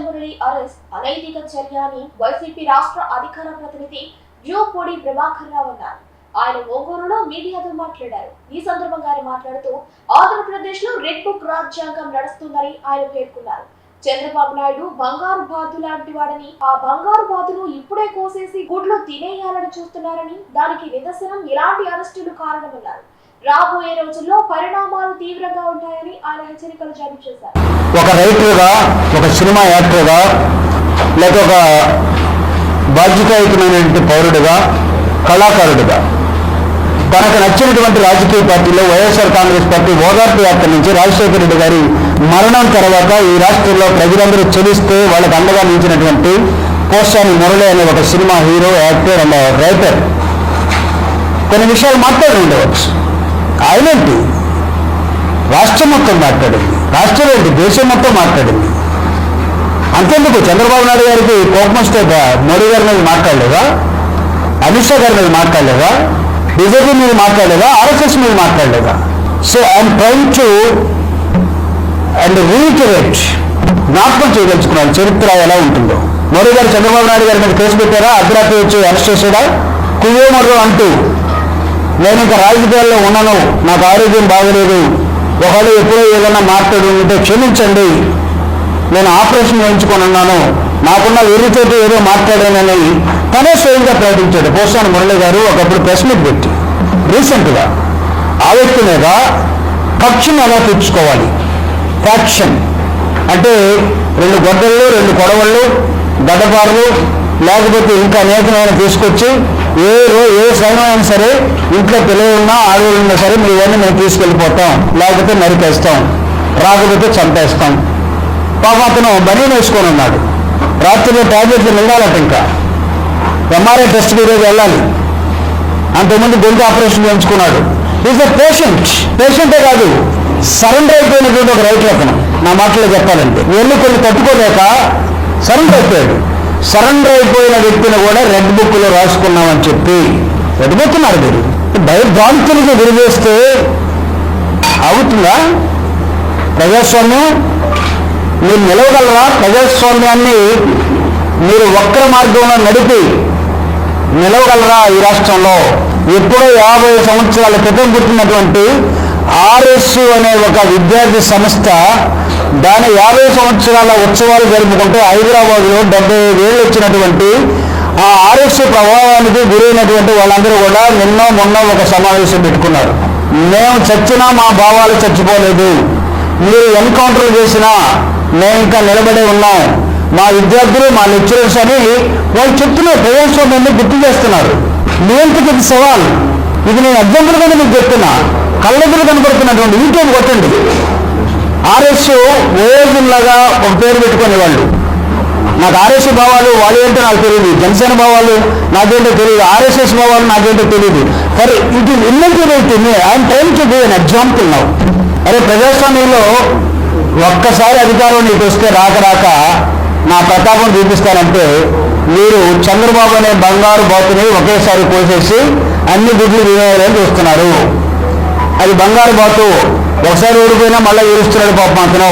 Krishna Murali arrest. అనైతిక చర్య అని YCP రాష్ట్ర అధికార ప్రతినిధి జోపూడి ప్రభాకర్ రావు అన్నారు. ఆయన ఒంగోలులో మీడియాతో మాట్లాడారు. ఈ సందర్భంగా ఆయన మాట్లాడుతూ ఆంధ్రప్రదేశ్లో రెడ్ బుక్ రాజ్యాంగం నడుస్తుందని ఆయన పేర్కొన్నారు. చంద్రబాబు నాయుడు బంగారు బాతు లాంటి వాడని ఆ బంగారు బాతును ఇప్పుడే కోసేసి గుడ్లు తినేయాలని చూస్తున్నారని దానికి నిదర్శనం ఇలాంటి అరెస్టులు కారణమన్నారు. రాబోయే రోజుల్లో పరిణామాలు తీవ్రంగా ఉంటాయని ఆయన హెచ్చరికలు జారీ చేశారు. ఒక రైటర్గా ఒక సినిమా యాక్టర్గా లేక ఒక బాధ్యతాయుతమైనటువంటి పౌరుడిగా కళాకారుడిగా తనకు నచ్చినటువంటి రాజకీయ పార్టీలో వైఎస్ఆర్ కాంగ్రెస్ పార్టీ ఓదార్పు యాత్ర నుంచి రాజశేఖర రెడ్డి గారి మరణం తర్వాత ఈ రాష్ట్రంలో ప్రజలందరూ చెలిస్తే వాళ్ళకి అండగా నిలిచినటువంటి కోశాని మురళి అనే ఒక cinema hero actor and writer. కొన్ని విషయాలు మాట్లాడి ఉండవచ్చు. ఆయనేంటి రాష్ట్రం మొత్తం మాట్లాడింది. రాష్ట్రం ఏంటి? దేశం మొత్తం మాట్లాడింది. అంతేందుకు? చంద్రబాబు నాయుడు గారికి కోపం వస్తే మోడీ గారి మీద మాట్లాడలేదా? అమిత్ షా గారి మీద మాట్లాడలేదా? బీజేపీ మీద మాట్లాడలేదా? ఆర్ఎస్ఎస్ మీద మాట్లాడలేదా? So I'm trying to and reiterate జ్ఞాపకం చేయదలుచుకున్నాను. చరిత్ర ఎలా ఉంటుందో. మోడీ గారు చంద్రబాబు నాయుడు గారి మీద కేసు పెట్టారా? అర్ధరాత్రి వచ్చి అరెస్ట్ చేసాడా కుయ్యో మరో అంటూ నేను ఇంకా రాజకీయాల్లో ఉన్నాను. నాకు ఆరోగ్యం బాగలేదు. ఒకవేళ ఎప్పుడో ఏదైనా మాట్లాడు ఉంటే క్షమించండి. నేను ఆపరేషన్ చేయించుకొని ఉన్నాను. నాకున్న వీరితోటి ఏదో మాట్లాడానని తనే స్వయంగా ప్రకటించాడు. పోసాని మురళి గారు ఒకప్పుడు ప్రెస్ మీట్ పెట్టి రీసెంట్గా ఆ వ్యక్తి మీద కక్షను ఎలా తెచ్చుకోవాలి ఫ్యాక్షన్ అంటే రెండు గొడ్డళ్ళు రెండు కొడవళ్ళు గడ్డపారలు లేకపోతే ఇంకా అనేకమైన తీసుకొచ్చి ఏ ఏ సమయమైనా సరే ఇంట్లో పిల్లలు ఉన్నా ఆడవాళ్ళు ఉన్నా సరే మీ ఇవన్నీ మేము తీసుకెళ్ళిపోతాం. లేకపోతే నరికేస్తాం. రాకపోతే చంపేస్తాం. పాప అతను బనీ వేసుకొని ఉన్నాడు. రాత్రిలో టాబ్లెట్లు మింగాలట ఇంకా. ఎంఆర్ఐ టెస్ట్ ఈరోజు వెళ్ళాలి. అంతకుముందు గొంతు ఆపరేషన్ చేయించుకున్నాడు. ఈజ్ అ పేషెంట్ పేషెంటే కాదు. సరెండర్ అయిపోయినటువంటి ఒక రైతు అతను. నా మాటలో చెప్పాలంటే. ఇవన్నీ కొన్ని తట్టుకోలేక సరెండర్ అయిపోయాడు. సరెండర్ అయిపోయిన వ్యక్తిని కూడా రెడ్ బుక్లో రాసుకున్నామని చెప్పి. ఎడిపోతున్నారు మీరు. భయభ్రాంతులకు గురిచేస్తే అవుతుందా? ప్రజాస్వామ్యం? మీరు నిలవగలరా? ప్రజాస్వామ్యాన్ని మీరు వక్ర మార్గంలో నడిపి నిలవగలరా ఈ రాష్ట్రంలో? ఎప్పుడో యాభై సంవత్సరాల క్రితం పుట్టినటువంటి ఆర్ఎస్యు అనే ఒక విద్యార్థి సంస్థ దాని యాభై సంవత్సరాల ఉత్సవాలు జరుపుకుంటూ హైదరాబాద్లో డెబ్బై ఐదు ఏళ్ళు వచ్చినటువంటి ఆ ఆర్ఎస్ ప్రభావానికి గురైనటువంటి వాళ్ళందరూ కూడా నిన్న మొన్న ఒక సమావేశం పెట్టుకున్నారు. మేము చచ్చినా మా భావాలు చచ్చిపోలేదు. మీరు ఎన్కౌంటర్ చేసినా మేము ఇంకా నిలబడే ఉన్నాం. మా విద్యార్థులు మా లెక్చరర్స్ అని వాళ్ళు చెప్తున్నారు ప్రజాస్వామ్యాన్ని గుర్తు చేస్తున్నారు. నియంత్రిత ఇది సవాల్. ఇది నేను అభ్యంతరంగానే మీకు చెప్తున్నా. కళ్ళెదురు కనపడుతున్నటువంటి యూట్యూబ్ కొట్టండి. ఆర్ఎస్ ఓజుల్లాగా ఒక పేరు పెట్టుకునేవాళ్ళు. నాకు ఆర్ఎస్ భావాలు వాళ్ళు ఏంటో నాకు తెలియదు జనసేన భావాలు నాకేంటో తెలియదు ఆర్ఎస్ఎస్ భావాలు నాకేంటో తెలియదు సరే it is incentive me I'm trying to be an example now అరే ప్రజాస్వామ్యంలో ఒక్కసారి అధికారం నీకు వస్తే రాక రాక నా ప్రతాపం చూపిస్తానంటే మీరు చంద్రబాబు అనే బంగారు బాతుని ఒకేసారి కోసేసి అన్ని గుడ్లు తినేయాలని చూస్తున్నారు. అది బంగారు బాతు. ఒకసారి ఓడిపోయినా మళ్ళీ గెలుస్తున్నాడు పాపం అతను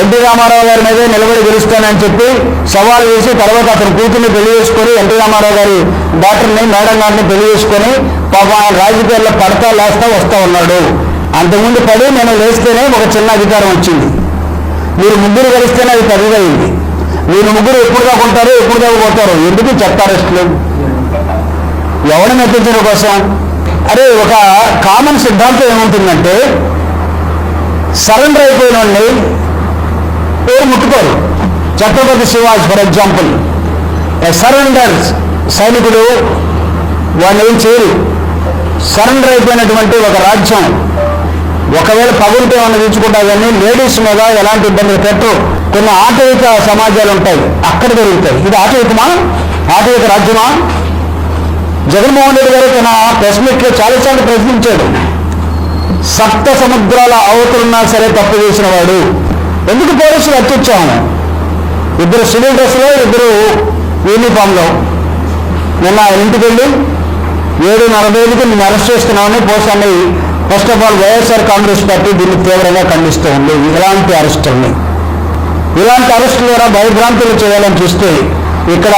ఎన్టీ రామారావు గారి మీదే నిలబడి గెలుస్తానని చెప్పి సవాల్ వేసి తర్వాత అతను కూతుర్ని పెళ్ళి చేసుకొని ఎన్టీ రామారావు గారి డాక్టర్ని మేడం గారిని పెళ్ళి చేసుకొని పాప ఆయన రాజకీయాల్లో పడతా లేస్తా వస్తా ఉన్నాడు. అంతకుముందు పడి నేను లేస్తేనే ఒక చిన్న అధికారం వచ్చింది. మీరు ముగ్గురు కలిస్తేనే అది పెద్దదైంది మీరు ముగ్గురు ఎప్పుడు దాకా ఉంటారు ఎప్పుడు దాకా పోతారు ఎందుకు చెత్త ఎవరు ఎవరిని మెప్పించడం కోసం? అరే ఒక కామన్ సిద్ధాంతం ఏముంటుందంటే సరెండర్ అయిపోయిన వాళ్ళని పేరు ముట్టుకోరు. Chhatrapati Shivaji for example. Surrender సైనికుడు వాడిని ఏం చేయరు సరెండర్ అయిపోయినటువంటి ఒక రాజ్యం ఒకవేళ పగులుతో ఏమైనా తెచ్చుకుంటా కానీ లేడీస్ మీద ఎలాంటి ఇబ్బందులు పెట్టరు. కొన్ని ఆటవిక సమాజాలు ఉంటాయి. అక్కడ జరుగుతాయి ఇది ఆటవికమా? ఆటవిక రాజ్యమా? జగన్మోహన్ రెడ్డి గారు తన ప్రెస్ మీట్లో చాలాసార్లు ప్రశ్నించాడు. సప్త సముద్రాల అవతలున్నా సరే తప్పు చేసిన వాడు ఎందుకు పోలీసులు అత్యుచ్చాము ఇద్దరు సివిల్ డ్రెస్లో ఇద్దరు యూనిఫామ్లో. నిన్న ఇంటికి వెళ్ళి ఏడు నలభైకి నేను అరెస్ట్ చేస్తున్నామని పోసాన్ని first of all YSR Congress party దీన్ని తీవ్రంగా ఖండిస్తూ ఉంది ఇలాంటి అరెస్టుల్ని. ఇలాంటి అరెస్టుల ద్వారా భయభ్రాంతులు చేయాలని చూస్తే ఇక్కడ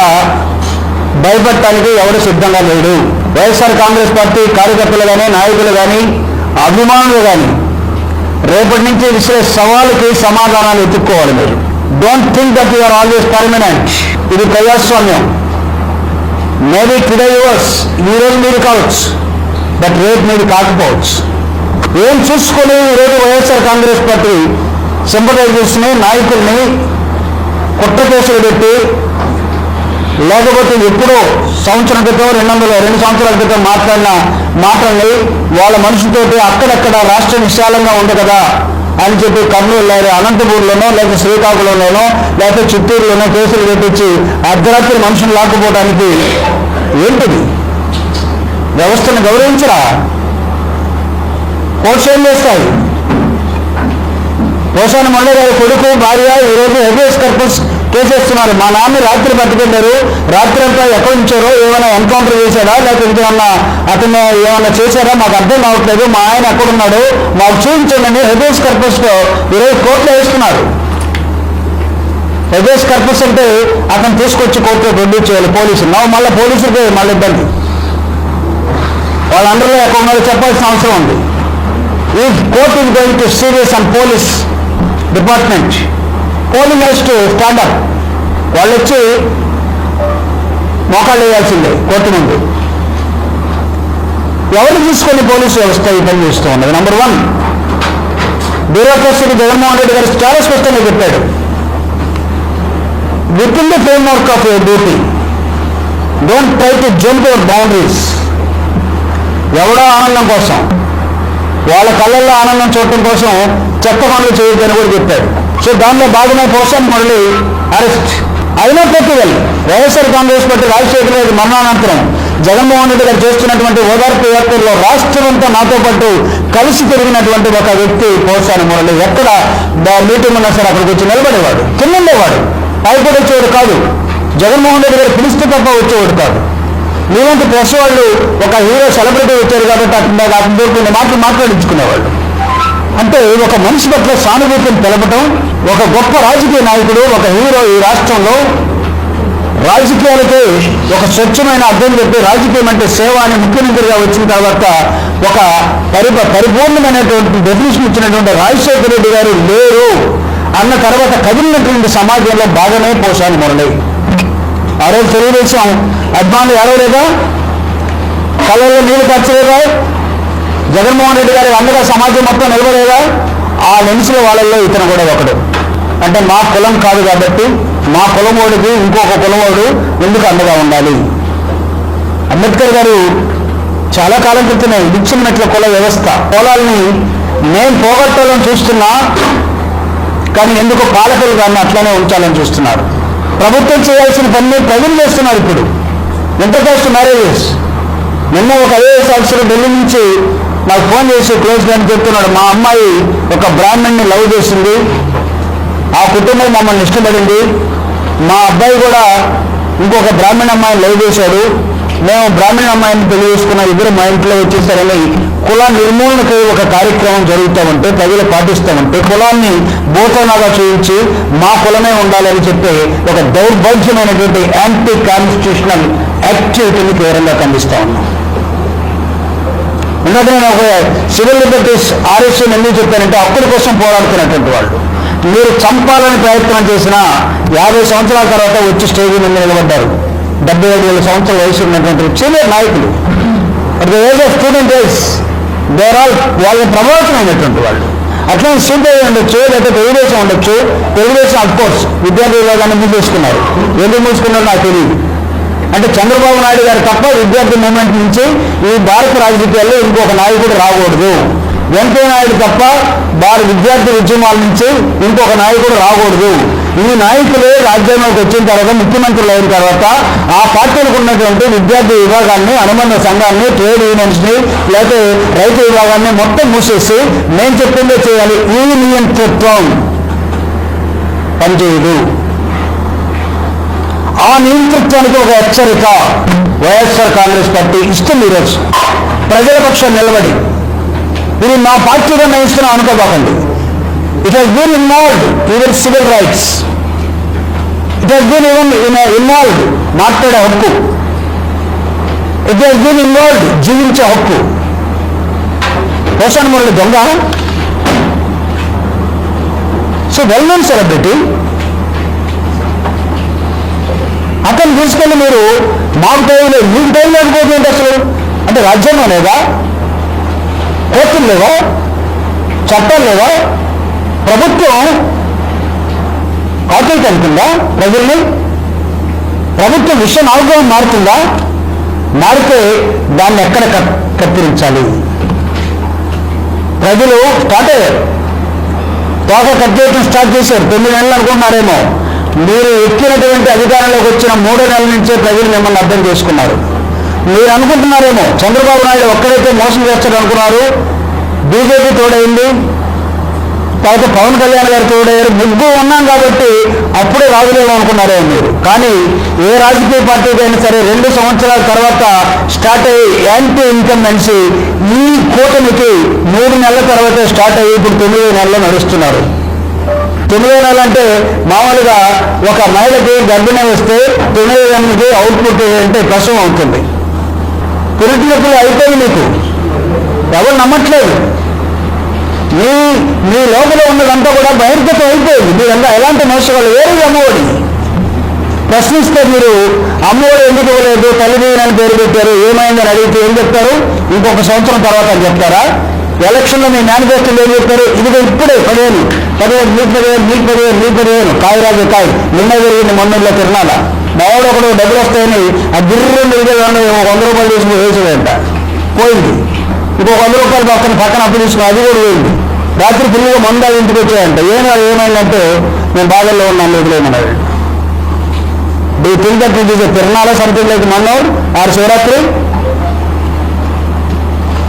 భయపడటానికి ఎవరు సిద్ధంగా లేడు. వైఎస్ఆర్ కాంగ్రెస్ పార్టీ కార్యకర్తలు కానీ నాయకులు కానీ అభిమానులు కానీ రేపటి నుంచి విసిరే సవాలుకి సమాధానాలు ఎత్తుక్కోవాలి మీరు. Don't think that you're always permanent ఇది ప్రజాస్వామ్యం. మేబీ టుడే యువర్స్ ఈరోజు మీరు కావచ్చు. బట్ రేపు మీరు కాకపోవచ్చు. ఏం చూసుకొని ఈరోజు వైఎస్ఆర్ కాంగ్రెస్ పార్టీ సింపటైజర్స్ని నాయకుల్ని కుట్ర కేసులు పెట్టి లేకపోతే ఎప్పుడో సంవత్సరం క్రితం రెండు వందల రెండు సంవత్సరాల క్రితం మాట్లాడిన మాటల్ని వాళ్ళ మనుషులతోటి అక్కడక్కడ రాష్ట్రం విశాలంగా ఉంది కదా అని చెప్పి కర్నూలు లేదా అనంతపూర్లోనో లేకపోతే శ్రీకాకుళంలోనో లేకపోతే చిత్తూరులోనో కేసులు పెట్టించి అర్ధరాత్రి మనుషులు లాక్కుపోవడానికి ఏంటిది? వ్యవస్థను గౌరవించరా? కోర్సు ఏం చేస్తాయి? పోషాన మొండే గారి కొడుకు భార్య ఈరోజు హెబియస్ కర్పస్ చేసేస్తున్నారు. మా నాన్న రాత్రి పట్టుకెళ్ళారు. రాత్రి అంతా ఎక్కడ ఉంచారో ఏమైనా ఎన్కౌంటర్ చేశాడా లేకపోతే ఏమన్నా అతను ఏమైనా చేశారా మాకు అర్థం కావట్లేదు. మా ఆయన ఎక్కడున్నాడు మాకు చూపించండి హెబియస్ కర్పస్ ఇరవై కోర్ట్లో వేస్తున్నారు. హెబియస్ కర్పస్ అంటే అతను తీసుకొచ్చి కోర్టులో ప్రొడ్యూస్ చేయాలి పోలీసులు. నవ్వు మళ్ళీ పోలీసులకి మళ్ళీ ఇబ్బంది. వాళ్ళందరిలో ఎక్కడ ఉన్నారో చెప్పాల్సిన అవసరం ఉంది. ఈ court is going to serious and police department polling has stander stand up వాళ్ళు వచ్చి మోకాళ్ళు వేయాల్సిందే కోర్టు ముందు. ఎవరు తీసుకొని పోలీసు వ్యవస్థ ఈ పని చేస్తూ ఉన్నది? నెంబర్ వన్ బ్యూరోక్రసీకి జగన్మోహన్ రెడ్డి గారు చాలా స్పష్టంగా చెప్పాడు. Within the framework of your duty don't try to jump your boundaries ఎవడో ఆనందం కోసం వాళ్ళ కళ్ళల్లో ఆనందం చూడటం కోసం చెత్త పనులు చేయొద్దని కూడా చెప్పాడు. సో దానిలో భాగమే పోషన్ మురళి అరెస్ట్. అయినప్పటికీ వైఎస్ఆర్ కాంగ్రెస్ పార్టీ రాజశేఖర రెడ్డి మరణానంతరం జగన్మోహన్ రెడ్డి గారు చేస్తున్నటువంటి ఓదార్పు యాత్రలో రాష్ట్రమంతా నాతో పాటు కలిసి తిరిగినటువంటి ఒక వ్యక్తి పోసాను మురళి ఎక్కడ మీటింగ్ ఉన్నా సరే అక్కడికి వచ్చి నిలబడేవాడు. కింద ఉండేవాడు. పైపడి వచ్చేవాడు కాదు. జగన్మోహన్ రెడ్డి గారు పిలిస్తే తప్ప వచ్చేవాడు కాదు. మీలాంటి ప్రెస్ వాళ్ళు ఒక హీరో సెలబ్రిటీ వచ్చారు కాబట్టి అతని మీద అతని మాటలు మాట్లాడించుకునేవాళ్ళు. అంటే ఒక మనిషి పట్ల సానుభూతిని తెలపటం ఒక గొప్ప రాజకీయ నాయకుడు ఒక హీరో ఈ రాష్ట్రంలో రాజకీయాలకి ఒక స్వచ్ఛమైన అర్థం చెప్పి రాజకీయం అంటే సేవ అని ముఖ్యమంత్రిగా వచ్చిన తర్వాత ఒక పరిప పరిపూర్ణమైనటువంటి డెఫినేషన్ ఇచ్చినటువంటి రాజశేఖర రెడ్డి గారు లేరు అన్న తర్వాత కదిలినటువంటి సమాజంలో భాగమే పోషాను మురళి. ఆ రోజు తెలుగుదేశం అభిమానులు ఏడవలేదా? కళ్ళల్లో నీళ్ళు ఖర్చులేదా జగన్మోహన్ రెడ్డి గారి అందరూ సమాజం మొత్తం నిలబడేదా? ఆ లెన్స్లో వాళ్ళల్లో ఇతను కూడా ఒకడు. అంటే మా కులం కాదు కాబట్టి మా కులమోడికి ఇంకొక కులమోడు ఎందుకు అండగా ఉండాలి? అంబేద్కర్ గారు చాలా కాలం క్రితమే విచ్ఛిన్నట్ల కుల వ్యవస్థ. కులాలని మేము పోగొట్టాలని చూస్తున్నా కానీ ఎందుకు పాలకులు దాన్ని అట్లానే ఉంచాలని చూస్తున్నారు? ప్రభుత్వం చేయాల్సిన పని ప్రజలు చేస్తున్నారు ఇప్పుడు. ఇంటర్ కాస్ట్ మ్యారేజెస్ నిన్న ఒక ఐఏఎస్ ఆఫీసర్ ఢిల్లీ నుంచి నాకు ఫోన్ చేసి క్లోజ్ ఫ్రెండ్ చెప్తున్నాడు. మా అమ్మాయి ఒక బ్రాహ్మణ్ని లవ్ చేసింది. ఆ కుటుంబం మమ్మల్ని ఇష్టపడింది. మా అబ్బాయి కూడా ఇంకొక బ్రాహ్మణ అమ్మాయిని లవ్ చేశాడు. మేము బ్రాహ్మణ అమ్మాయిని పెళ్ళి చేసుకున్న ఇద్దరు మా ఇంట్లో వచ్చేసారని కుల నిర్మూలనకు ఒక కార్యక్రమం జరుగుతామంటే ప్రజలు పాటిస్తామంటే కులాన్ని భూతనాగా చూపించి మా కులమే ఉండాలని చెప్పి ఒక దౌర్భాగ్యమైనటువంటి యాంటీ కాన్స్టిట్యూషనల్ యాక్టివిటీని తీవ్రంగా ఖండిస్తా ఉన్నాం ఇందాక నేను ఒక సివిల్ లిబర్టీస్ ఆర్ఎస్ఎన్ ఎందుకు చెప్పానంటే హక్కుల కోసం పోరాడుతున్నటువంటి వాళ్ళు. మీరు చంపాలని ప్రయత్నం చేసిన యాభై సంవత్సరాల తర్వాత వచ్చి స్టేజ్ మీద నిలబడ్డారు. డెబ్బై ఐదు వేల సంవత్సరాల వయసు ఉన్నటువంటి సీనియర్ నాయకులు. At the age of student age there all వాళ్ళ ప్రభావితమైనటువంటి వాళ్ళు. అట్లా సిపిఐ ఉండొచ్చు లేకపోతే తెలుగుదేశం ఉండొచ్చు. తెలుగుదేశం అఫ్ కోర్స్ విద్యార్థి విభాగాన్ని మూసేసుకున్నారు ఎందుకు మూసుకున్నారో నాకు తెలియదు. అంటే చంద్రబాబు నాయుడు గారు తప్ప విద్యార్థి మూమెంట్ నుంచి ఈ భారత రాజకీయాల్లో ఇంకొక నాయకుడు రాకూడదు. వెంకయ్య నాయుడు తప్ప భారత విద్యార్థి ఉద్యమాల నుంచి ఇంకొక నాయకుడు రాకూడదు. ఈ నాయకులే రాజ్యాంగంలోకి వచ్చిన తర్వాత ముఖ్యమంత్రులు అయిన తర్వాత ఆ పార్టీలకు ఉన్నటువంటి విద్యార్థి విభాగాన్ని అనుబంధ సంఘాన్ని ట్రేడ్ యూనియన్స్ని లేకపోతే రైతు విభాగాన్ని మొత్తం మూసేసి నేను చెప్పిందే చేయాలి. ఈ నియంతృత్వం పనిచేయదు. ఆ నియంతృత్వానికి ఒక హెచ్చరిక వైఎస్ఆర్ కాంగ్రెస్ పార్టీ ఇస్తుంది ఈరోజు. ప్రజల పక్షం నిలబడి. మీరు మా పార్టీగా మేము ఇస్తున్నాం అనుకోబాకండి. It has been involved even civil rights it has been even involved మాట్లాడే హక్కు. ఇట్ హెస్ బీన్ ఇన్వాల్వ్డ్ జీవించే హక్కు. పోషణ మురళి దొంగ. సో వెల్ నోన్ సెలబ్రిటీ అతను తీసుకెళ్ళి మీరు మాకు టైం లేదు మీకు టైం లేకపోతుంది అసలు? అంటే రాజ్యాంగం లేదా? కోర్టులు లేవా? చట్టం లేవా? ప్రభుత్వం కాపీ అనుకుందా ప్రజల్ని? ప్రభుత్వం విషయం అవగాహన మారుతుందా? మారితే దాన్ని ఎక్కడ కత్తిరించాలి? ప్రజలు స్టార్ట్ అయ్యారు. తోక కట్ చేయడం స్టార్ట్ చేశారు. తొమ్మిది నెలలు అనుకుంటున్నారేమో మీరు ఎక్కినటువంటి అధికారంలోకి వచ్చిన మూడో నెలల నుంచే ప్రజలు మిమ్మల్ని అర్థం చేసుకున్నారు. మీరు అనుకుంటున్నారేమో చంద్రబాబు నాయుడు ఒక్కడైతే మోసం చేస్తాడు అనుకున్నారు బీజేపీ తోడైంది తర్వాత పవన్ కళ్యాణ్ గారు తోడయ్యారు ముగ్గురు ఉన్నాం కాబట్టి అప్పుడే రాజులేమో అనుకున్నారే మీరు. కానీ ఏ రాజకీయ పార్టీకైనా సరే రెండు సంవత్సరాల తర్వాత స్టార్ట్ అయ్యి యాంటీ ఇన్కంబెన్సీ ఈ కూటమికి మూడు నెలల తర్వాత స్టార్ట్ అయ్యి ఇప్పుడు తొమ్మిది నెలలు నడుస్తున్నారు. తొమ్మిదో మామూలుగా ఒక మహిళకి గర్భిణి వస్తే తొమ్మిది నెలలకి అవుట్పుట్ అంటే ప్రసవం అవుతుంది. పురిటినప్పుడు అయిపోయి మీకు. ఎవరు నమ్మట్లేదు. మీ మీ లోపల ఉన్నదంతా కూడా బహిర్గతం అయిపోయింది. మీరంతా ఎలాంటి మోసగాళ్ళు వేరే అమ్మఒడి? ప్రశ్నిస్తే మీరు అమ్మఒడి ఎందుకు ఇవ్వలేదు? తల్లిదండ్రులని పేరు పెట్టారు ఏమైందని అడిగితే ఏం చెప్తారు? ఇంకొక సంవత్సరం తర్వాత అని చెప్తారా? ఎలక్షన్లో మీ మేనిఫెస్టోలు ఏం చెప్పారు? ఇదిగో ఇప్పుడే పదిహేను. పదిహేను మీకు పదిహేను మీకు పదిహేను మీకు పదిహేను. కాయ రాజు కాయ నిన్న జరిగింది మొన్నలో తిరణాల మావాడు ఒకడు డబ్బులు వస్తాయని ఆ గిర్రె మిగిలిన వంద రూపాయలు తీసుకుని వేసేదంట పోయింది. ఇంకొక వంద రూపాయలు పక్కన పక్కన అప్పు తీసుకుని అది కూడా పోయింది. రాత్రి పిల్లలు మంద ఇంటికి వచ్చాయంట. ఏమైనా ఏమైందంటే మేము బాధల్లో ఉన్నాం వదిలేమన్నాడు డీ థింక్ దట్ తిరణాల సంథింగ్ లైక్ మన్నోడ్. శివరాత్రి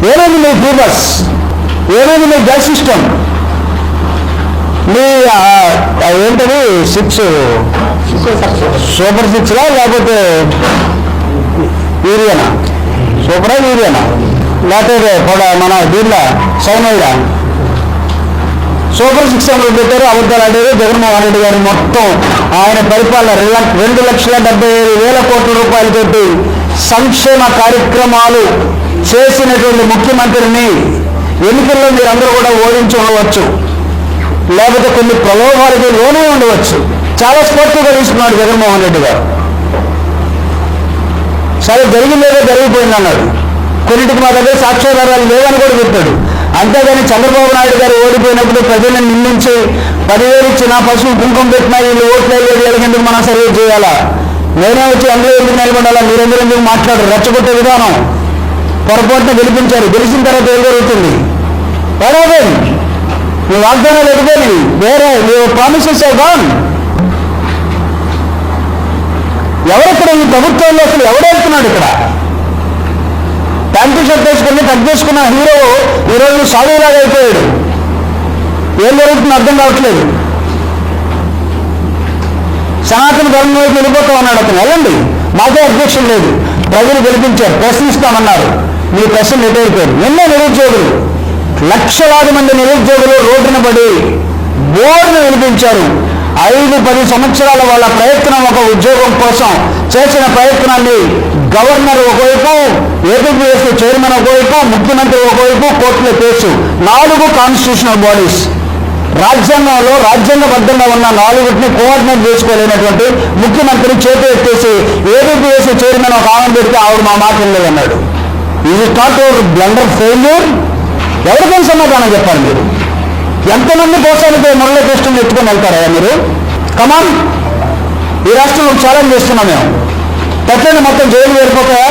ఏమైంది మీ ఫీవర్స్ ఏమైంది మీ గ్యాస్ సిస్టమ్ మీ ఏంటది సిక్స్ సూపర్ సిక్స్లా లేకపోతే యూరియానా? సూపరా యూరియానా? లేకపోతే కూడా మన దీనిలో సైనైడా సూపర్ సిక్స్ హండ్రెడ్ పెట్టారు అబద్ధాలు ఆడారు జగన్మోహన్ రెడ్డి గారు మొత్తం ఆయన పరిపాలన రెండు రెండు లక్షల డెబ్బై ఐదు వేల కోట్ల రూపాయలతోటి సంక్షేమ కార్యక్రమాలు చేసినటువంటి ముఖ్యమంత్రిని ఎన్నికల్లో మీరందరూ కూడా ఓడించి ఉండవచ్చు. లేకపోతే కొన్ని ప్రలోభాలకి లోనే ఉండవచ్చు. చాలా స్ఫూర్తిగా తీసుకున్నాడు జగన్మోహన్ రెడ్డి గారు. సరే జరిగిందేదో జరిగిపోయింది అన్నాడు. కొన్నిటికి మా దగ్గర సాక్ష్యాధారాలు లేవని కూడా చెప్పాడు. అంతేగాని చంద్రబాబు నాయుడు గారు ఓడిపోయినప్పుడు ప్రజలను నిందించి పదివేలు ఇచ్చిన పశువు కుంకుమ పెట్టినా వీళ్ళు ఓట్లు వేయలేదు ఎందుకు మనం సర్వే చేయాలా? నేనే వచ్చి అందులో ఎందుకు నిలబడాలా? మీరెందుకు ఎందుకు మాట్లాడరు? రెచ్చగొట్టే విధానం. పొరపాటున గెలిపించారు. గెలిచిన తర్వాత ఏం జరుగుతుంది? పడవే మీ వాగ్దానాలు ఎదిపోయి వేరే మీ ప్రామిసెస్ గాన్ ఎవరెక్కడ ఈ ప్రభుత్వంలో అసలు ఎవడెళ్తున్నాడు ఇక్కడ? ప్యాంటు షర్ట్ వేసుకుని కట్ చేసుకున్న హీరో ఈరోజు సాగులాగా అయిపోయాడు. ఏం జరుగుతుందో అర్థం కావట్లేదు. సనాతన ధర్మం వైపు వెళ్ళిపోతా ఉన్నాడు అతను. వెళ్ళండి. మాకే అధ్యక్షం లేదు. ప్రజలు గెలిపించారు. ప్రశ్నిస్తామన్నారు. మీ ప్రశ్న నెట్టయిపోయారు ఎన్నో నిరుద్యోగులు లక్షలాది మంది నిరుద్యోగులు రోడ్డున పడి బోర్డును వినిపించారు. ఐదు పది సంవత్సరాల వాళ్ళ ప్రయత్నం ఒక ఉద్యోగం కోసం చేసిన ప్రయత్నాన్ని గవర్నర్ ఒకవైపు ఏపీఎస్సీ చైర్మన్ ఒకవైపు ముఖ్యమంత్రి ఒకవైపు కోర్టులో కేసు. నాలుగు కాన్స్టిట్యూషనల్ బాడీస్ రాజ్యాంగంలో రాజ్యాంగబద్ధంగా ఉన్న నాలుగుటిని కోఆర్డినేట్ చేసుకోలేనటువంటి ముఖ్యమంత్రి చేతి ఎత్తేసి ఏబీపీఎస్సీ చైర్మన్ ఒక ఆమె పెడితే ఆవిడ మా మాట ఈజ్ ఇది నాట్ ఓవర్ బ్లండర్ ఫెయిల్యూర్ ఎవరికైనా సమాధానం చెప్పాలి మీరు? ఎంతమంది కోసానికి మురళీకృష్ణని ఎత్తుకొని వెళ్తారా మీరు? కమాన్ ఈ రాష్ట్రంలో ఛాలెంజ్ చేస్తున్నాం మేము. పెట్టండి మొత్తం జైలు వెళ్ళిపోతాయా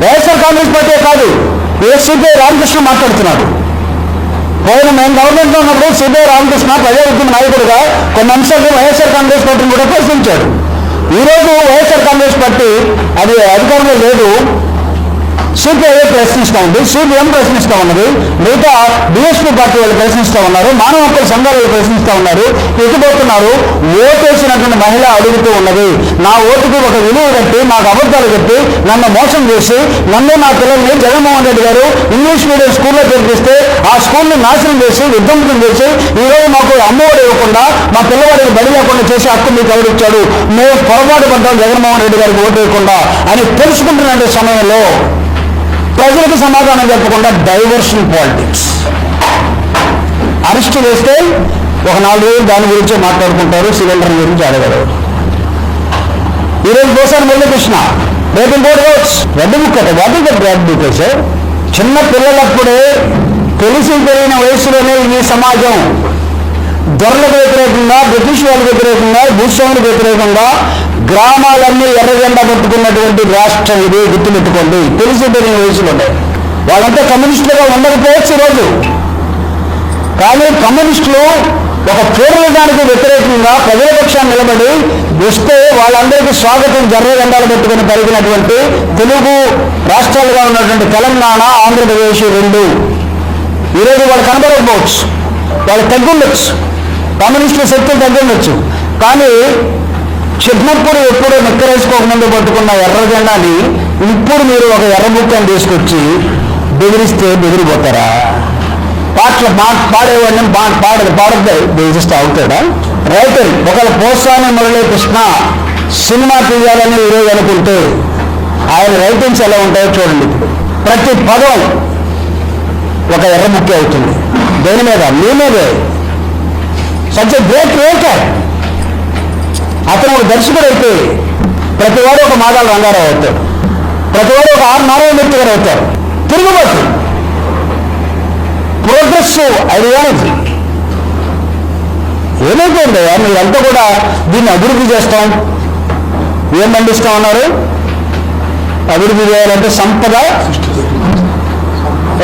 వైఎస్ఆర్ కాంగ్రెస్ పార్టీ కాదు. ఏ సిబిఐ రామకృష్ణ మాట్లాడుతున్నాడు. పోయిన మేము గవర్నమెంట్లో ఉన్నప్పుడు సిబిఐ రామకృష్ణ ప్రజా ఉద్యమ నాయకుడిగా కొన్ని అంశాలు వైఎస్ఆర్ కాంగ్రెస్ పార్టీని కూడా ప్రశ్నించాడు. ఈరోజు వైఎస్ఆర్ కాంగ్రెస్ పార్టీ అది అధికారంలో లేదు. సిపిఐ ప్రశ్నిస్తూ ఉంది? సిపిఎం ప్రశ్నిస్తూ ఉన్నది? మిగతా బిఎస్పీ పార్టీ వాళ్ళు ప్రశ్నిస్తూ ఉన్నారు మానవ హక్కుల సంఘాలు వాళ్ళు ప్రశ్నిస్తూ ఉన్నారు. ఎత్తుపోతున్నారు ఓటేసినటువంటి మహిళ అడుగుతూ ఉన్నది. నా ఓటుకి ఒక విలువ కట్టి నాకు అబద్ధాలు కట్టి నన్ను మోసం చేసి నన్ను నా పిల్లల్ని జగన్మోహన్ రెడ్డి గారు ఇంగ్లీష్ మీడియం స్కూల్లో చేర్పిస్తే ఆ స్కూల్ని నాశనం చేసి విధ్వంసం చేసి ఈరోజు మాకు అమ్మఒడి ఇవ్వకుండా మా పిల్లవాడికి బడి లేకుండా చేసి హక్కు మీకు ఎవరిచ్చాడు మేము పొరపాటు పడ్డాం జగన్మోహన్ రెడ్డి గారికి ఓటు వేయకుండా అని తెలుసుకుంటున్న సమయంలో ప్రజలకు సమాధానం చెప్పకుండా డైవర్షన్ పాలిటిక్స్. అరెస్ట్ చేస్తే ఒక నాలుగు రోజులు దాని గురించి మాట్లాడుకుంటారు సిలిండర్ గురించి అడగరు. ఈరోజు పోసాను మురళీకృష్ణ రేపు ఇంకోటి కావచ్చు. రెడ్ బుక్ అంటే what is the red book sir చిన్న పిల్లలప్పుడే తెలిసి పెరిగిన వయసులోనే ఈ సమాజం దొరలకు వ్యతిరేకంగా బ్రిటిష్ వాళ్ళకు వ్యతిరేకంగా భూస్వాములకు వ్యతిరేకంగా గ్రామాలన్నీ ఎర్రజెండా పట్టుకున్నటువంటి రాష్ట్రం ఇది గుర్తుపెట్టుకోండి. తెలిసి వయసులు ఉన్నాయి. వాళ్ళంతా కమ్యూనిస్టులుగా ఉండకపోవచ్చు ఈరోజు. కానీ కమ్యూనిస్టులు ఒక పూర్వదానికి వ్యతిరేకంగా ప్రజల పక్షాన్ని నిలబడి వస్తే వాళ్ళందరికీ స్వాగతం జర్రగండాలు పెట్టుకుని పలికినటువంటి తెలుగు రాష్ట్రాలుగా ఉన్నటువంటి తెలంగాణ ఆంధ్రప్రదేశ్ రెండు. ఈరోజు వాళ్ళు కనబడకపోవచ్చు. వాళ్ళు తగ్గుండొచ్చు. కమ్యూనిస్టుల శక్తులు తగ్గుండొచ్చు. కానీ చిన్నప్పుడు ఎప్పుడూ నిక్కరేసుకోకముందు పట్టుకున్న ఎర్ర జెండాని ఇప్పుడు మీరు ఒక ఎర్ర బుక్కని తీసుకొచ్చి బెదిరిస్తే బెదిరిపోతారా? పాటలు పా పాడేవాడిని పా పాడదు పాడద్దు బెదిరిస్తే అవుతాడా రైతులు ఒకవేళ పోసాని మురళీ కృష్ణ సినిమా తీయాలని ఈరోజు అనుకుంటే ఆయన రైటింగ్స్ ఎలా ఉంటాయో చూడండి. ప్రతి పదం ఒక ఎర్ర బుక్కే అవుతుంది. దేని మీద? మీ మీదే. సచ్ గ్రేట్ రేటర్ అతను ఒక దర్శకుడు అయితే ప్రతివాడు ఒక మాదాల రంగారావు అవుతాడు ప్రతివాడు ఒక ఆర్ నారాయణమూర్తి గారు అవుతారు తిరుగుబాటు. Progressive ideology. ఏమైపోయింది మీరంతా కూడా దీన్ని అభివృద్ధి చేస్తాం. ఏం పండిస్తాం అన్నారు అభివృద్ధి చేయాలంటే సంపద.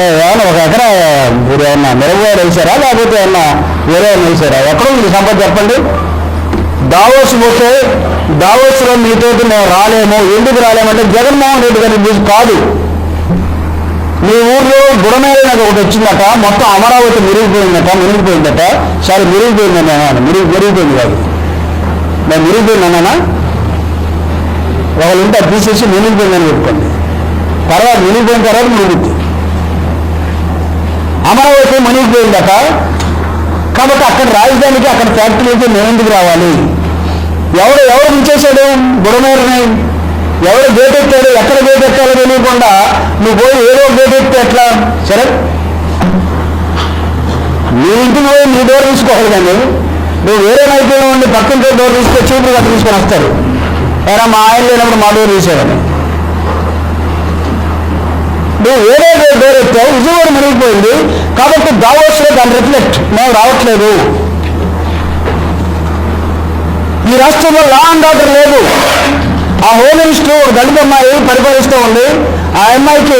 ఏమన్నా ఒక ఎకరా మీరు ఏమన్నా మిరపకాయలు వేసారా? లేకపోతే ఏమన్నా వేరే ఏమన్నా వేసారా? ఎక్కడ ఉంది సంపద చెప్పండి. దావోస్ పోతే దావోస్లో మీతోటి మేము రాలేము. ఎందుకు రాలేమంటే జగన్మోహన్ రెడ్డి గారి న్యూస్ కాదు. మీ ఊర్లో గుడమేళ ఒకటి వచ్చిందట మొత్తం అమరావతి మురిగిపోయిందట మునిగిపోయిందట. సరే మురిగిపోయిందని అన్నాను మురిగి మురిగిపోయింది కాదు. నేను మురిగిపోయింది అన్నానా ఒకళ్ళు ఉంటే తీసేసి మునిగిపోయిందని పెట్టుకోండి తర్వాత మునిగిపోయిన తర్వాత మునిగిద్ది అమరావతి మునిగిపోయిందట. కాబట్టి అక్కడ రాజధానికి అక్కడ ఫ్యాక్టరీకి నేను ఎందుకు రావాలి? ఎవడు ఎవరు ముంచేశాడు బుడమేరని. ఎవరు గేట్ ఎత్తాడు ఎక్కడ గేట్ ఎత్తాలో తెలియకుండా నువ్వు పోయి ఏదో గేట్ ఎత్తే ఎట్లా? సరే. నీ ఇంటికి పోయి నీ డోర్ తీసుకోవాలి కానీ నువ్వు వేరే నైపుణ్యం ఉండి పక్కింటి డోర్ తీసుకొని చీపులు కట్ట తీసుకొని వస్తారు. ఎరా మా ఆయన లేనప్పుడు మా డోర్ తీసాడని నువ్వు వేరే డోర్ ఎత్తావు విజయవాడ మునిగిపోయింది. కాబట్టి దావోస్లో దాని రిఫ్లెక్ట్ మేము రావట్లేదు. ఈ రాష్ట్రంలో లా అండ్ ఆర్డర్ లేదు. ఆ హోమ్ మినిస్టర్ ఒక దళిత అమ్మాయి పరిపాలిస్తూ ఉంది. ఆ అమ్మాయికి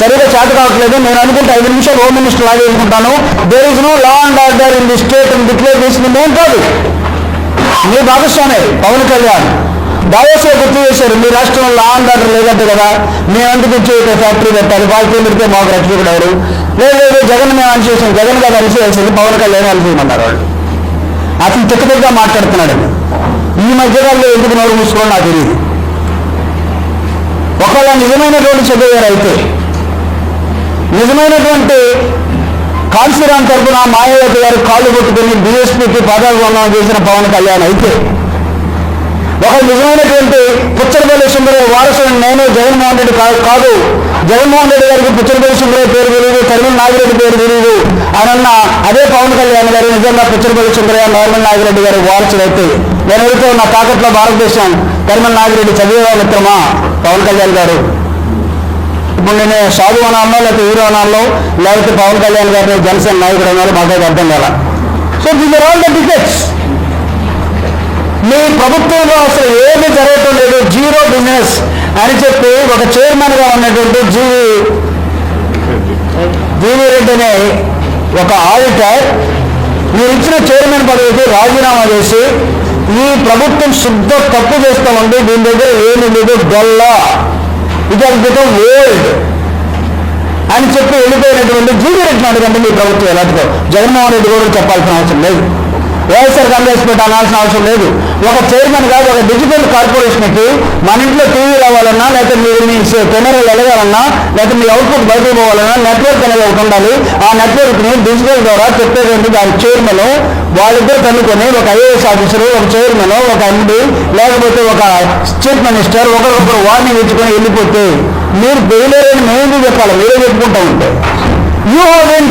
సరిగా చేత కావట్లేదు. నేను అనుకుంటే ఐదు నిమిషాలు హోమ్ మినిస్టర్ లాగా వేసుకుంటాను there is no law and order in the state అని డిక్లేర్ చేసింది నేను కాదు మీ భాగస్వామే పవన్ కళ్యాణ్ దావోసే గుర్తు చేశారు మీ రాష్ట్రంలో లా అండ్ ఆర్డర్ లేదంటే కదా. మేము అందుకు ఇచ్చి ఫ్యాక్టరీ పెట్టాలి. వాళ్ళకి పెడితే మాకు రక్షకుడు ఎవరు లేదు లేదు జగన్ మేము అని చేసాం జగన్ గారు అనిచేసింది పవన్ కళ్యాణ్ అనిచేయమన్నారు వాళ్ళు. అతను తిక్కతిగా మాట్లాడుతున్నాడు. ఈ మధ్యకాలంలో ఎందుకు నోరు మూసుకోవడం నాకు తెలియదు ఒకవేళ నిజమైనటువంటి చదివారు అయితే నిజమైనటువంటి కాన్సీరామ్ తరఫున మాయావతి గారు కాళ్ళు కొట్టుకుని బీఎస్పీకి పాదాభివందనం చేసిన పవన్ కళ్యాణ్ అయితే ఒక నిజమైనటువంటి పుచ్చలపల్లి సుందరయ్య వారసుడు నేను జగన్మోహన్ రెడ్డి కాదు కాదు. జగన్మోహన్ రెడ్డి గారికి పుచ్చలపల్లి సుందరయ్య పేరు తెలియదు కరిమల్ నాగిరెడ్డి పేరు తెలియదు. అని అదే పవన్ కళ్యాణ్ గారు నిజంగా పుచ్చలపల్లి సుందరయ్య నార్మల్ నాగిరెడ్డి గారి వారసుడు అయితే. నేను అడుగుతూ నా తాకట్లో భారతదేశం కరిమల్ నాగిరెడ్డి చదివేవా మిత్రమా? పవన్ కళ్యాణ్ గారు. ఇప్పుడు నేను సాధు అనాలో లేకపోతే హీరో అనాలో లేకపోతే పవన్ కళ్యాణ్ గారిని జనసేన నాయకుడు అనాలో మాకైతే అర్థం కాల. So these are all the tickets మీ ప్రభుత్వంలో అసలు ఏమీ జరగటం లేదు జీరో బిజినెస్ అని చెప్పి ఒక చైర్మన్గా ఉన్నటువంటి జీవి జీవి రెడ్డి అనే ఒక ఆడిటర్ మీరు ఇచ్చిన చైర్మన్ పదవికి రాజీనామా చేసి ఈ ప్రభుత్వం శుద్ధ తప్పు చేస్తామండి దీని దగ్గర ఏమి లేదు డొల్లా. ఇది హాస్ ఓల్డ్. అని చెప్పి వెళ్ళిపోయినటువంటి జీవి రెడ్డిని అడగండి మీ ప్రభుత్వం ఎలాంటిదో. జగన్మోహన్ రెడ్డి కూడా చెప్పాల్సిన అవసరం లేదు. వైఎస్ఆర్ కాంగ్రెస్ పార్టీ అనాల్సిన అవసరం లేదు. ఒక చైర్మన్ కాదు ఒక డిజిటల్ కార్పొరేషన్కి మన ఇంట్లో టీవీ రావాలన్నా లేకపోతే మీరు మీ కెమెరాలు ఎలగాలన్నా లేకపోతే మీ అవుట్పుట్ బయటకు పోవాలన్నా నెట్వర్క్ అనేది ఒకటి ఉండాలి. ఆ నెట్వర్క్ని డిజిటల్ ద్వారా చెప్పేటువంటి దాని చైర్మన్ వాళ్ళిద్దరు కనుక్కొని ఒక ఐఏఎస్ ఆఫీసర్ ఒక చైర్మన్ ఒక ఎండి లేకపోతే ఒక చీఫ్ మినిస్టర్ ఒకరికొకరు వార్నింగ్ ఇచ్చుకొని వెళ్ళిపోతే మీరు బెయిలేరని మేము చెప్పాలి. మీరే చెప్పుకుంటా ఉంటే. యూ హెన్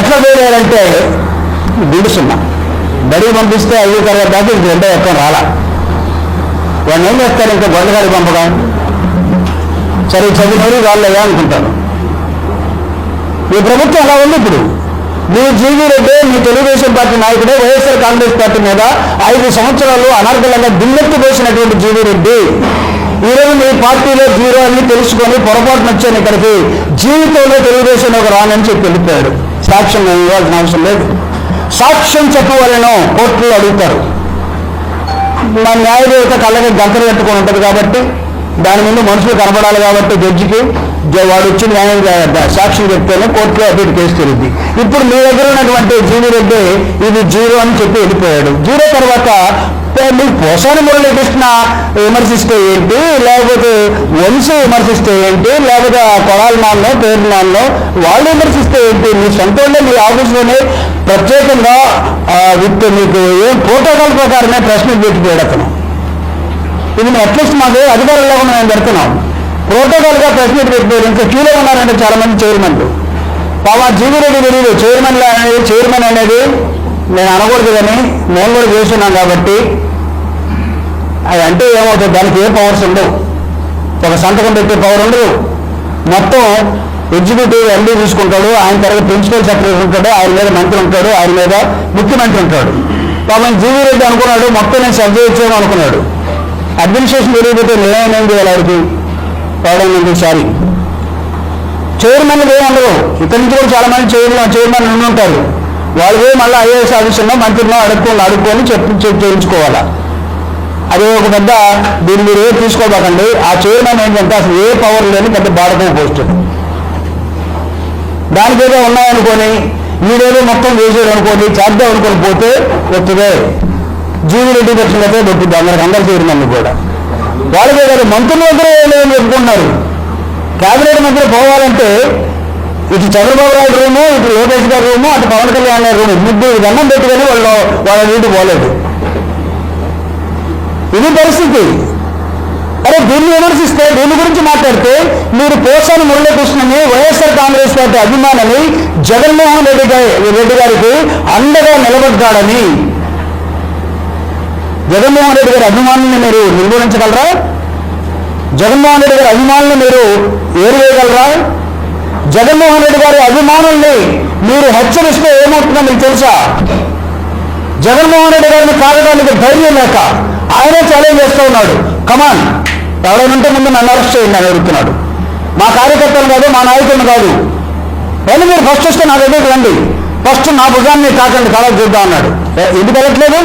ఎట్లా బెయిలేరంటే దిడుసున్నా బడికి పంపిస్తే ఐదు తర్వాత దాకా ఇంక రెండో ఎక్కడ రాలా. వాడిని ఏం చేస్తారు ఇంకా గొడ్డగాడి పంపడం సరే చదివినవి వాళ్ళయ్యా అనుకుంటాను ఈ ప్రభుత్వం అలా ఉంది ఇప్పుడు. మీ జీవీ రెడ్డి మీ తెలుగుదేశం పార్టీ నాయకుడే వైఎస్ఆర్ కాంగ్రెస్ పార్టీ మీద ఐదు సంవత్సరాలు అనర్గలంగా దిల్లెత్తి పోసినటువంటి జీవీ రెడ్డి. ఈరోజు మీ పార్టీలో జీరో అని తెలుసుకొని పొరపాటున వచ్చాను ఇక్కడికి. జీవితంలో తెలుగుదేశం ఒక రానని చెప్పి వెళ్ళిపోయాడు. సాక్ష్యం ఇవ్వాల్సిన అవసరం లేదు. సాక్ష్యం చెప్పవలను కోర్టులో అడుగుతారు. మా న్యాయదేవత కళ్ళకి గంతలు కట్టుకొని ఉంటుంది కాబట్టి దాని ముందు మనుషులు కనబడాలి కాబట్టి జడ్జికి వాడు వచ్చి న్యాయం సాక్షి చెప్తేనే కోర్టులో అటు ఇటు కేసు తిరిగింది. ఇప్పుడు మీ దగ్గర ఉన్నటువంటి జీవి రెడ్డి ఇది జీరో అని చెప్పి వెళ్ళిపోయాడు. జీరో తర్వాత పే- మీకు పోసాని మురళీకృష్ణ విమర్శిస్తే ఏంటి? లేకపోతే వంశీ విమర్శిస్తే ఏంటి? లేకపోతే కొడాల కొడాలి నాన్నో పేరు నాన్నో వాళ్ళు విమర్శిస్తే ఏంటి? మీ సొంత మీ ఆఫీస్లోనే ప్రత్యేకంగా విత్ మీకు ఏం ప్రోటోకాల్ ప్రకారమే ప్రశ్న పెట్టిపోయాడు అతను ఇది అట్లీస్ట్ మాకు అధికారం లేకుండా మేము పెడుతున్నాం. ప్రోటోకాల్గా ప్రెస్ మీట్ పెట్టిపోయారు ఇంకా క్యూలో ఉన్నారంటే చాలా మంది చైర్మన్లు పాపా జీవి రెడ్డి తెలియదు చైర్మన్ అనేది చైర్మన్ అనేది నేను అనకూడదు కానీ నేను కూడా చేస్తున్నాను కాబట్టి అది అంటే ఏమవుతుంది? దానికి ఏ పవర్స్ ఉండవు. ఒక సంతకం పెట్టే పవర్ ఉండదు. మొత్తం ఎగ్జిక్యూటివ్ ఎండీ చూసుకుంటాడు ఆయన తర్వాత ప్రిన్సిపల్ సెక్రటరీ ఉంటాడు ఆయన మీద మంత్రి ఉంటాడు ఆయన మీద ముఖ్యమంత్రి ఉంటాడు. పాపం జీవీ రెడ్డి అనుకున్నాడు మొత్తం నేను సర్వ్ చేయొచ్చాను అనుకున్నాడు. అడ్మినిస్ట్రేషన్ పెరిగిపోతే నిర్ణయం ఏం చేయాలి ఆడికి? పౌడైనందుకు సారి. చైర్మన్ ఏమి ఉండదు ఇక్కడి నుంచి కూడా చాలా మంది చైర్మన్ చైర్మన్ ఉండి ఉంటారు. వాళ్ళు పోయి మళ్ళీ ఐఏఎస్ ఆఫీసర్లో మంత్రిలో అడుక్కొని అడుక్కొని చెప్పి చేయించుకోవాలా. అదే ఒక పెద్ద దీన్ని మీరు ఏం తీసుకోబోకండి. ఆ చైర్మన్ ఏంటంటే అసలు ఏ పవర్ లేని పెద్ద భారతీయ పోస్ట్. దానికి ఏదో ఉన్నాయనుకొని వీడేదో మొత్తం వేసాడు అనుకోని చేద్దాం అనుకొని పోతే వస్తుందే జీవిరెడ్డి రెడ్డి అయితే దొరుకుతుంది అందరికి అందరు చైర్మన్ కూడా. వాళ్ళకే కాదు మంత్రులు దగ్గర ఏం చెప్పుకుంటున్నారు. కేబినెట్ మంత్రులు పోవాలంటే ఇటు చంద్రబాబు నాయుడు రూము ఇటు లోకేష్ గారి రూము అటు పవన్ కళ్యాణ్ గారి రూము ముగ్గురు దండం పెట్టుకొని వాళ్ళు వాళ్ళ నీటి పోలేదు. ఇది పరిస్థితి. అరే దీన్ని విమర్శిస్తే దీని గురించి మాట్లాడితే మీరు పోసాని మురళీకృష్ణని వైఎస్ఆర్ కాంగ్రెస్ పార్టీ అభిమానని జగన్మోహన్ రెడ్డి గారి రెడ్డి గారికి అండగా నిలబడ్డాడని. జగన్మోహన్ రెడ్డి గారి అభిమానుల్ని మీరు నిర్మూలించగలరా? జగన్మోహన్ రెడ్డి గారి అభిమానులు మీరు ఏరివేయగలరా? జగన్మోహన్ రెడ్డి గారి అభిమానుల్ని మీరు హెచ్చరిస్తే ఏమవుతుందో మీకు తెలుసా? జగన్మోహన్ రెడ్డి గారిని కాగడానికి ధైర్యం లేక ఆయనే ఛాలెంజ్ చేస్తూ ఉన్నాడు. కమాన్ ఎవరైనా ముందు నన్ను అరెస్ట్ చేయండి అని అడుగుతున్నాడు. మా కార్యకర్తలు కాదు మా నాయకులను కాదు. వెళ్ళి మీరు ఫస్ట్ వస్తే నా దగ్గరికి రండి. ఫస్ట్ నా భుజాన్ని తాకండి కళ చూద్దాం అన్నాడు ఎందుకు వెళ్ళట్లేదు?